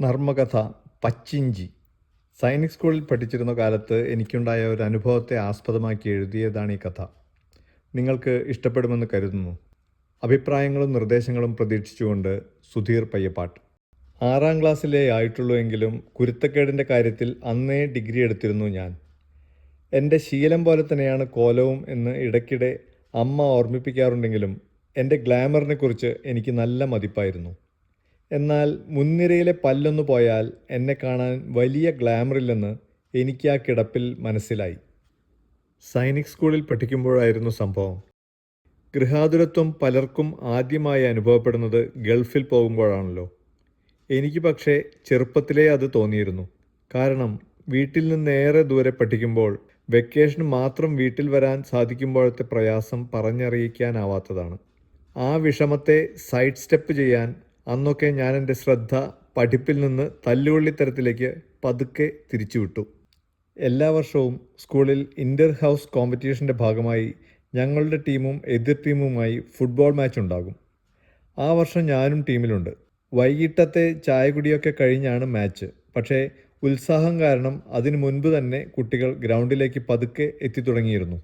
നർമ്മകഥ പച്ചിഞ്ചി. സൈനിക് സ്കൂളിൽ പഠിച്ചിരുന്ന കാലത്ത് എനിക്കുണ്ടായ ഒരു അനുഭവത്തെ ആസ്പദമാക്കി എഴുതിയതാണ് ഈ കഥ. നിങ്ങൾക്ക് ഇഷ്ടപ്പെടുമെന്ന് കരുതുന്നു. അഭിപ്രായങ്ങളും നിർദ്ദേശങ്ങളും പ്രതീക്ഷിച്ചുകൊണ്ട് സുധീർ പയ്യപ്പാട്ട്. ആറാം ക്ലാസ്സിലേ ആയിട്ടുള്ളൂ എങ്കിലും കുരുത്തക്കേടിന്റെ കാര്യത്തിൽ അന്നേ ഡിഗ്രി എടുത്തിരുന്നു ഞാൻ. എന്റെ ശീലം പോലെ തന്നെയാണ് കോലവും എന്ന് ഇടയ്ക്കിടെ അമ്മ ഓർമ്മിപ്പിക്കാറുണ്ടെങ്കിലും എന്റെ ഗ്ലാമറിനെക്കുറിച്ച് എനിക്ക് നല്ല മതിപ്പായിരുന്നു. എന്നാൽ മുൻനിരയിലെ പല്ലൊന്നു പോയാൽ എന്നെ കാണാൻ വലിയ ഗ്ലാമറില്ലെന്ന് എനിക്ക് ആ കിടപ്പിൽ മനസ്സിലായി. സൈനിക് സ്കൂളിൽ പഠിക്കുമ്പോഴായിരുന്നു സംഭവം. ഗൃഹാതുരത്വം പലർക്കും ആദ്യമായി അനുഭവപ്പെടുന്നത് ഗൾഫിൽ പോകുമ്പോഴാണല്ലോ. എനിക്ക് പക്ഷേ ചെറുപ്പത്തിലേ അത് തോന്നിയിരുന്നു. കാരണം വീട്ടിൽ നിന്ന് ഏറെ ദൂരെ പഠിക്കുമ്പോൾ വെക്കേഷന് മാത്രം വീട്ടിൽ വരാൻ സാധിക്കുമ്പോഴത്തെ പ്രയാസം പറഞ്ഞറിയിക്കാനാവാത്തതാണ്. ആ വിഷമത്തെ സൈഡ് സ്റ്റെപ്പ് ചെയ്യാൻ അന്നൊക്കെ ഞാൻ എന്റെ ശ്രദ്ധ പഠിപ്പിൽ നിന്ന് തല്ലുവള്ളിത്തരത്തിലേക്ക് പതുക്കെ തിരിച്ചുവിട്ടു. എല്ലാ വർഷവും സ്കൂളിൽ ഇന്റർ ഹൗസ് കോമ്പറ്റീഷന്റെ ഭാഗമായി ഞങ്ങളുടെ ടീമും എതിർ ടീമുമായി ഫുട്ബോൾ മാച്ച് ഉണ്ടാകും. ആ വർഷം ഞാനും ടീമിലുണ്ട്. വൈകിട്ടത്തെ ചായകുടിയൊക്കെ കഴിഞ്ഞാണ് മാച്ച്. പക്ഷേ ഉത്സാഹം കാരണം അതിനു മുൻപ് തന്നെ കുട്ടികൾ ഗ്രൗണ്ടിലേക്ക് പതുക്കെ എത്തിത്തുടങ്ങിയിരുന്നു.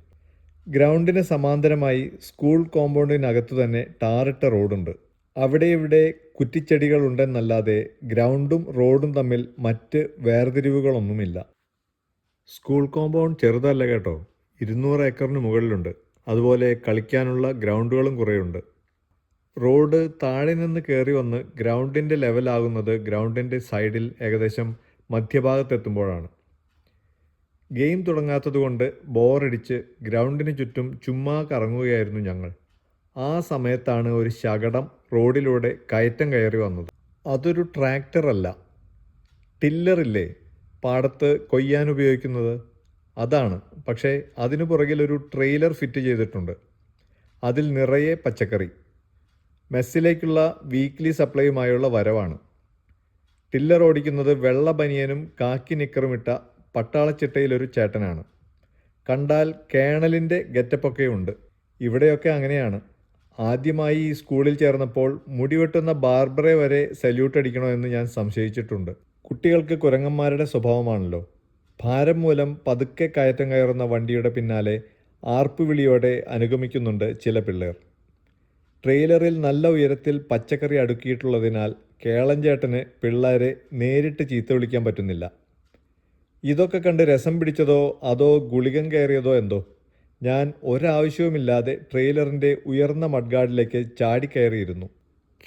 ഗ്രൗണ്ടിന് സമാന്തരമായി സ്കൂൾ കോമ്പൗണ്ടിനകത്തു തന്നെ ടാറിട്ട റോഡുണ്ട്. അവിടെ ഇവിടെ കുറ്റിച്ചെടികൾ ഉണ്ടെന്നല്ലാതെ ഗ്രൗണ്ടും റോഡും തമ്മിൽ മറ്റ് വേർതിരിവുകളൊന്നുമില്ല. സ്കൂൾ കോമ്പൗണ്ട് ചെറുതല്ല കേട്ടോ. ഇരുന്നൂറ് ഏക്കറിന് മുകളിലുണ്ട്. അതുപോലെ കളിക്കാനുള്ള ഗ്രൗണ്ടുകളും കുറേയുണ്ട്. റോഡ് താഴെ നിന്ന് കയറി വന്ന് ഗ്രൗണ്ടിന്റെ ലെവലാകുന്നത് ഗ്രൗണ്ടിന്റെ സൈഡിൽ ഏകദേശം മധ്യഭാഗത്തെത്തുമ്പോഴാണ്. ഗെയിം തുടങ്ങാത്തതുകൊണ്ട് ബോറടിച്ച് ഗ്രൗണ്ടിന് ചുറ്റും ചുമ്മാ കറങ്ങുകയായിരുന്നു ഞങ്ങൾ. ആ സമയത്താണ് ഒരു ശകടം റോഡിലൂടെ കയറ്റം കയറി വന്നത്. അതൊരു ട്രാക്ടറല്ല ടില്ലറില്ലേ പാടത്ത് കൊയ്യാൻ ഉപയോഗിക്കുന്നത്? അതാണ്. പക്ഷേ അതിനു പുറകിൽ ഒരു ട്രെയിലർ ഫിറ്റ് ചെയ്തിട്ടുണ്ട്. അതിൽ നിറയെ പച്ചക്കറി. മെസ്സിലേക്കുള്ള വീക്ക്ലി സപ്ലൈയുമായുള്ള വരവാണ്. ടില്ലർ ഓടിക്കുന്നത് വെള്ള ബനിയനും കാക്കി നിക്കറുമിട്ട പട്ടാളച്ചിട്ടയിലൊരു ചേട്ടനാണ്. കണ്ടാൽ കേണലിന്റെ ഗെറ്റപ്പൊക്കെയുണ്ട് ഇവിടെയൊക്കെ അങ്ങനെയാണ്. ആദ്യമായി ഈ സ്കൂളിൽ ചേർന്നപ്പോൾ മുടിവെട്ടുന്ന ബാർബറെ വരെ സല്യൂട്ട് അടിക്കണോ എന്ന് ഞാൻ സംശയിച്ചിട്ടുണ്ട്. കുട്ടികൾക്ക് കുരങ്ങന്മാരുടെ സ്വഭാവമാണല്ലോ. ഭാരം മൂലം പതുക്കെ കയറ്റം കയറുന്ന വണ്ടിയുടെ പിന്നാലെ ആർപ്പുവിളിയോടെ അനുഗമിക്കുന്നുണ്ട് ചില പിള്ളേർ. ട്രെയിലറിൽ നല്ല ഉയരത്തിൽ പച്ചക്കറി അടുക്കിയിട്ടുള്ളതിനാൽ കേളഞ്ചേട്ടന് പിള്ളേരെ നേരിട്ട് ചീത്ത വിളിക്കാൻ പറ്റുന്നില്ല. ഇതൊക്കെ കണ്ട് രസം പിടിച്ചതോ അതോ ഗുളികം കയറിയതോ എന്തോ? ഞാൻ ഒരാവശ്യവുമില്ലാതെ ട്രെയിലറിന്റെ ഉയർന്ന മഡ്ഗാർഡിലേക്ക് ചാടിക്കയറിയിരുന്നു.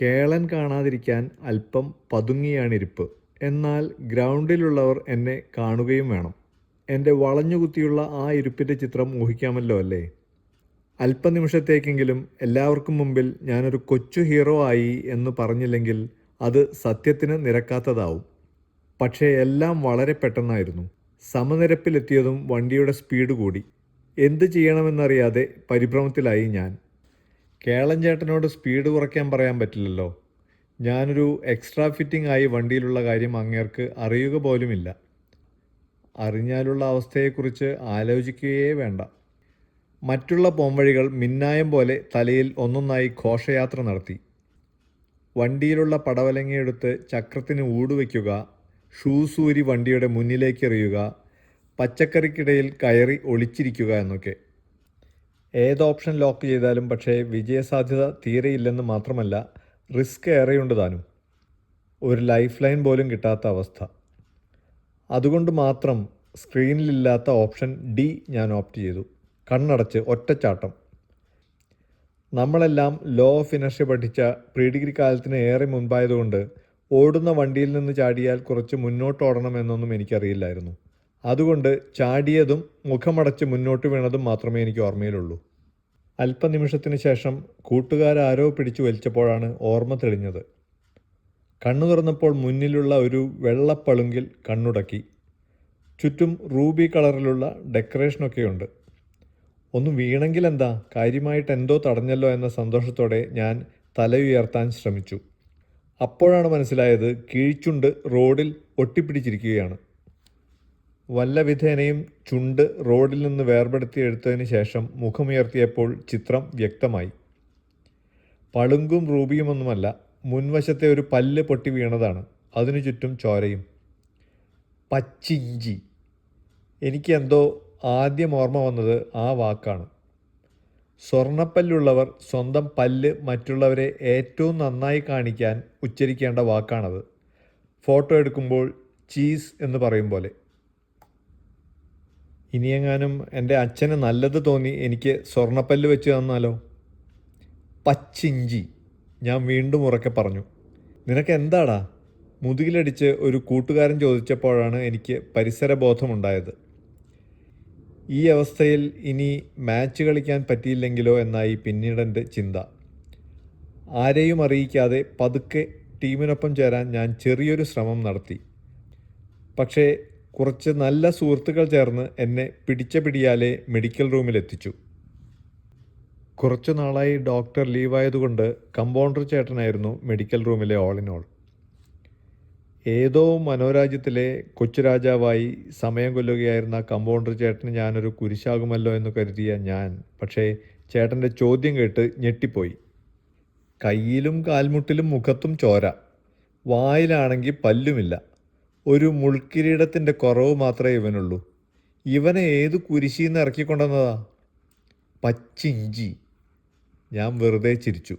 കേളൻ കാണാതിരിക്കാൻ അല്പം പതുങ്ങിയാണിരിപ്പ്. എന്നാൽ ഗ്രൗണ്ടിലുള്ളവർ എന്നെ കാണുകയും വേണം. എന്റെ വളഞ്ഞുകുത്തിയുള്ള ആ ഇരുപ്പിന്റെ ചിത്രം ഊഹിക്കാമല്ലോ അല്ലേ? അല്പനിമിഷത്തേക്കെങ്കിലും എല്ലാവർക്കും മുമ്പിൽ ഞാനൊരു കൊച്ചു ഹീറോ ആയി എന്ന് പറഞ്ഞില്ലെങ്കിൽ അത് സത്യത്തിന് നിരക്കാത്തതാവും. പക്ഷേ എല്ലാം വളരെ പെട്ടെന്നായിരുന്നു. സമനിരപ്പിലെത്തിയതും വണ്ടിയുടെ സ്പീഡ് കൂടി. എന്ത് ചെയ്യണമെന്നറിയാതെ പരിഭ്രമത്തിലായി ഞാൻ. കേളൻ ചേട്ടനോട് സ്പീഡ് കുറയ്ക്കാൻ പറയാൻ പറ്റില്ലല്ലോ. ഞാനൊരു എക്സ്ട്രാ ഫിറ്റിംഗ് ആയി വണ്ടിയിലുള്ള കാര്യം അങ്ങേർക്ക് അറിയുക പോലുമില്ല. അറിഞ്ഞാലുള്ള അവസ്ഥയെക്കുറിച്ച് ആലോചിക്കുകയേ വേണ്ട. മറ്റുള്ള പോംവഴികൾ മിന്നായം പോലെ തലയിൽ ഒന്നൊന്നായി ഘോഷയാത്ര നടത്തി. വണ്ടിയിലുള്ള പടവലങ്ങയെടുത്ത് ചക്രത്തിന് ഊടുവയ്ക്കുക ഷൂസൂരി വണ്ടിയുടെ മുന്നിലേക്ക് എറിയുക പച്ചക്കറിക്കിടയിൽ കയറി ഒളിച്ചിരിക്കുക എന്നൊക്കെ. ഏത് ഓപ്ഷൻ ലോക്ക് ചെയ്താലും പക്ഷേ വിജയസാധ്യത തീരെയില്ലെന്ന് മാത്രമല്ല റിസ്ക് ഏറെയുണ്ട് താനും. ഒരു ലൈഫ് ലൈൻ പോലും കിട്ടാത്ത അവസ്ഥ. അതുകൊണ്ട് മാത്രം സ്ക്രീനിലില്ലാത്ത ഓപ്ഷൻ ഡി ഞാൻ ഓപ്റ്റ് ചെയ്തു. കണ്ണടച്ച് ഒറ്റച്ചാട്ടം. നമ്മളെല്ലാം ലോ ഓഫ് ഇനർഷ്യ പഠിച്ച പ്രീ ഡിഗ്രി കാലത്തിന് ഏറെ മുൻപായതുകൊണ്ട് ഓടുന്ന വണ്ടിയിൽ നിന്ന് ചാടിയാൽ കുറച്ച് മുന്നോട്ട് ഓടണം എന്നൊന്നും എനിക്കറിയില്ലായിരുന്നു. അതുകൊണ്ട് ചാടിയതും മുഖമടച്ച് മുന്നോട്ട് വീണതും മാത്രമേ എനിക്ക് ഓർമ്മയിലുള്ളൂ. അല്പനിമിഷത്തിന് ശേഷം കൂട്ടുകാരാരോ പിടിച്ചു വലിച്ചപ്പോഴാണ് ഓർമ്മ തെളിഞ്ഞത്. കണ്ണു തുറന്നപ്പോൾ മുന്നിലുള്ള ഒരു വെള്ളപ്പളുങ്കിൽ കണ്ണുടക്കി. ചുറ്റും റൂബി കളറിലുള്ള ഡെക്കറേഷനൊക്കെയുണ്ട്. ഒന്ന് വീണെങ്കിൽ എന്താ കാര്യമായിട്ട് എന്തോ തടഞ്ഞല്ലോ എന്ന സന്തോഷത്തോടെ ഞാൻ തല ഉയർത്താൻ ശ്രമിച്ചു. അപ്പോഴാണ് മനസ്സിലായത് കീഴ്ച്ചുണ്ട് റോഡിൽ ഒട്ടിപ്പിടിച്ചിരിക്കുകയാണ്. വല്ല വിധേനയും ചുണ്ട് റോഡിൽ നിന്ന് വേർപെടുത്തി എടുത്തതിന് ശേഷം മുഖമുയർത്തിയപ്പോൾ ചിത്രം വ്യക്തമായി. പളുങ്കും റൂബിയുമൊന്നുമല്ല മുൻവശത്തെ ഒരു പല്ല് പൊട്ടി വീണതാണ്. അതിനു ചുറ്റും ചോരയും. പച്ചിഞ്ചി എനിക്ക് എന്തോ ആദ്യം ഓർമ്മ വന്നത് ആ വാക്കാണ്. സ്വർണപ്പല്ലുള്ളവർ സ്വന്തം പല്ല് മറ്റുള്ളവരെ ഏറ്റവും നന്നായി കാണിക്കാൻ ഉച്ചരിക്കേണ്ട വാക്കാണത്. ഫോട്ടോ എടുക്കുമ്പോൾ ചീസ് എന്ന് പറയും പോലെ. ഇനിയെങ്ങാനും എന്റെ അച്ഛന് നല്ലത് തോന്നി എനിക്ക് സ്വർണപ്പല്ല് വെച്ച് തന്നാലോ? പച്ചിഞ്ചി. ഞാൻ വീണ്ടും ഉറക്കെ പറഞ്ഞു. നിനക്ക് എന്താടാ മുതുകിലടിച്ച് ഒരു കൂട്ടുകാരൻ ചോദിച്ചപ്പോഴാണ് എനിക്ക് പരിസരബോധമുണ്ടായത്. ഈ അവസ്ഥയിൽ ഇനി മാച്ച് കളിക്കാൻ പറ്റിയില്ലെങ്കിലോ എന്നായി പിന്നീടെന്റെ ചിന്ത. ആരെയും അറിയിക്കാതെ പതുക്കെ ടീമിനൊപ്പം ചേരാൻ ഞാൻ ചെറിയൊരു ശ്രമം നടത്തി. പക്ഷേ കുറച്ച് നല്ല സുഹൃത്തുക്കൾ ചേർന്ന് എന്നെ പിടിച്ച പിടിയാലെ മെഡിക്കൽ റൂമിലെത്തിച്ചു. കുറച്ചു നാളായി ഡോക്ടർ ലീവായതുകൊണ്ട് കമ്പൗണ്ടർ ചേട്ടനായിരുന്നു മെഡിക്കൽ റൂമിലെ ഓൾ ഇൻ ഓൾ ഏതോ മനോരാജ്യത്തിലെ കൊച്ചു രാജാവായി സമയം കൊല്ലുകയായിരുന്ന കമ്പൗണ്ടർ ചേട്ടന് ഞാനൊരു കുരിശാകുമല്ലോ എന്ന് കരുതിയ ഞാൻ പക്ഷേ ചേട്ടന്റെ ചോദ്യം കേട്ട് ഞെട്ടിപ്പോയി. കയ്യിലും കാൽമുട്ടിലും മുഖത്തും ചോര. വായിലാണെങ്കിൽ പല്ലുമില്ല. ഒരു മുൾക്കിരീടത്തിന്റെ കുറവ് മാത്രമേ ഇവനുള്ളൂ. ഇവനെ ഏത് കുരിശിന്ന് ഇറക്കിക്കൊണ്ടുവന്നതാ? പച്ചിഞ്ചി. ഞാൻ വെറുതെ ചിരിച്ചു.